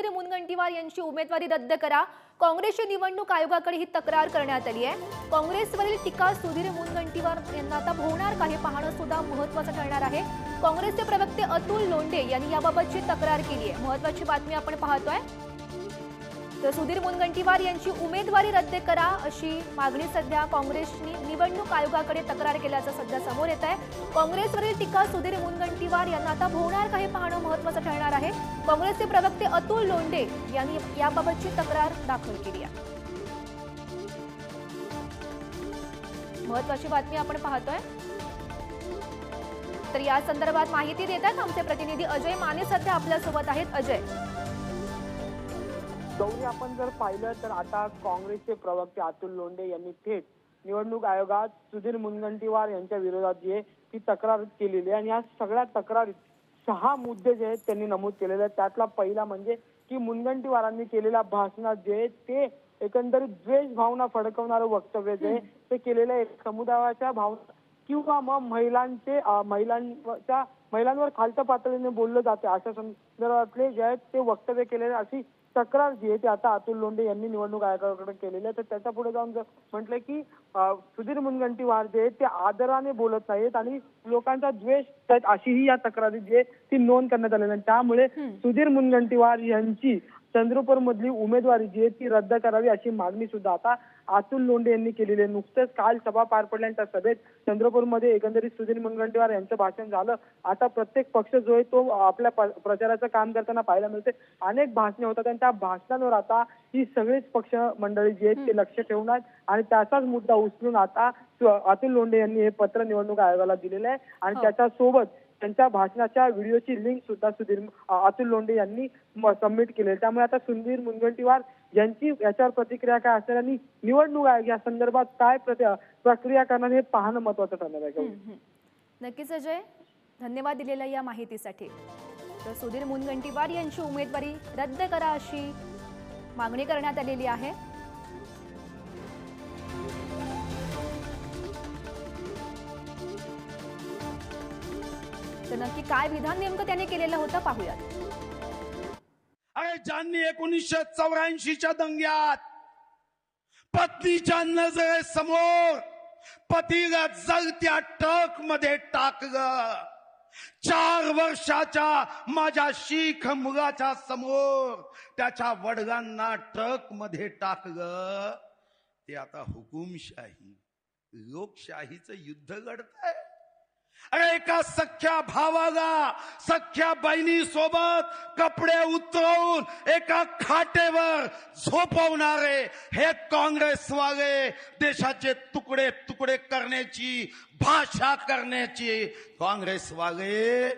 सुधीर मुनगंटीवार यांची उमेदवारी रद्द करा. काँग्रेसची निवडणूक आयोगाकडे ही तक्रार करण्यात आली आहे. काँग्रेसवरील टीका सुधीर मुनगंटीवार यांना आता होणार का हे पाहणं सुद्धा महत्वाचं ठरणार आहे. काँग्रेसचे प्रवक्ते अतुल लोंढे यांनी याबाबतची तक्रार केली आहे. महत्वाची बातमी आपण पाहतोय. तर सुधीर मुनगंटीवार यांची उमेदवारी रद्द करा अशी मागणी सध्या काँग्रेसनी निवडणूक आयोगाकडे तक्रार केल्याचं सध्या समोर येत आहे. काँग्रेसवरील टीका सुधीर मुनगंटीवार यांना आता होणार का हे पाहणं महत्वाचं ठरणार आहे. काँग्रेसचे प्रवक्ते अतुल लोंढे यांनी याबाबतची तक्रार दाखल केली आहे. महत्वाची बातमी आपण पाहतोय. तर या संदर्भात माहिती देत आहेत आमचे प्रतिनिधी अजय माने सध्या आपल्यासोबत आहेत. अजय. दोन्ही आपण जर पाहिलं तर आता काँग्रेसचे प्रवक्ते अतुल लोंढे यांनी थेट निवडणूक आयोगात सुधीर मुनगंटीवार यांच्या विरोधात जी आहे ती तक्रार केलेली आहे. आणि या सगळ्या तक्रारीत सहा मुद्दे जे आहेत त्यांनी नमूद केलेले आहेत. त्यातला पहिला म्हणजे की मुनगंटीवारांनी केलेल्या भाषणात जे ते एकंदरीत द्वेष भावना फडकवणारं वक्तव्य जे ते केलेलं आहे. समुदायाच्या भावना किंवा मग महिलांचे महिलांच्या महिलांवर खालच्या पातळीने बोललं जाते. अशा संदर्भातले जे आहेत ते वक्तव्य केलेले अशी तक्रार जी आहे ती आता अतुल लोंढे यांनी निवडणूक आयोगाकडे केलेली आहे. तर त्याच्या पुढे जाऊन जर म्हटलंय की सुधीर मुनगंटीवार जे आहेत ते आदराने बोलत नाहीत आणि लोकांचा द्वेष आहेत अशीही या तक्रारीत जी आहे ती नोंद करण्यात आलेली आहे त्यामुळे सुधीर मुनगंटीवार यांची चंद्रपूर मधली उमेदवारी जी आहे ती रद्द करावी अशी मागणी सुद्धा आता अतुल लोंढे यांनी केलेली आहे. नुकतेच काल सभा पार पडल्या त्या सभेत चंद्रपूरमध्ये एकंदरीत सुधीर मुनगंटीवार यांचं भाषण झालं. आता प्रत्येक पक्ष जो आहे तो आपल्या प्रचाराचं काम करताना पाहायला मिळते अनेक भाषणे होतात आणि त्या भाषणांवर आता ही सगळीच पक्ष मंडळी जी आहेत ते लक्ष ठेवणार आणि त्याचाच मुद्दा उचलून आता अतुल लोंढे यांनी हे पत्र निवडणूक आयोगाला दिलेलं आहे. आणि हो. त्याच्यासोबत त्यांच्या भाषणाच्या व्हिडिओची लिंक सुद्धा सुधीर अतुल लोंढे यांनी सबमिट केले त्यामुळे आता सुधीर मुनगंटीवार यांची याच्यावर प्रतिक्रिया काय असेल आणि निवडणूक आयोग या संदर्भात काय प्रक्रिया करणार हे पाहणं महत्वाचं ठरणार आहे. नक्कीच अजय धन्यवाद दिलेल्या या माहितीसाठी. तर सुधीर मुनगंटीवार यांची उमेदवारी रद्द करा अशी मागणी करण्यात आलेली आहे. तर नक्की काय विधान नेमकं त्याने केलेलं होतं पाहूयात. अरे ज्यांनी एकोणीसशे चौऱ्याऐंशीच्या दंग्यात पत्नीच्या नजरेसमोर पतीला जळत्या ट्रकमध्ये टाकलं चार वर्षाच्या माझ्या शीख मुलाच्या समोर त्याच्या वडिलांना ट्रकमध्ये टाकलं. ते आता हुकुमशाही लोकशाहीचं युद्ध लढत अरे एका सख्या भावाला सख्या बहिणी सोबत कपडे उतरवून एका खाटेवर झोपवणारे हे काँग्रेसवाले देशाचे तुकडे तुकडे करण्याची भाषा करण्याची काँग्रेसवाले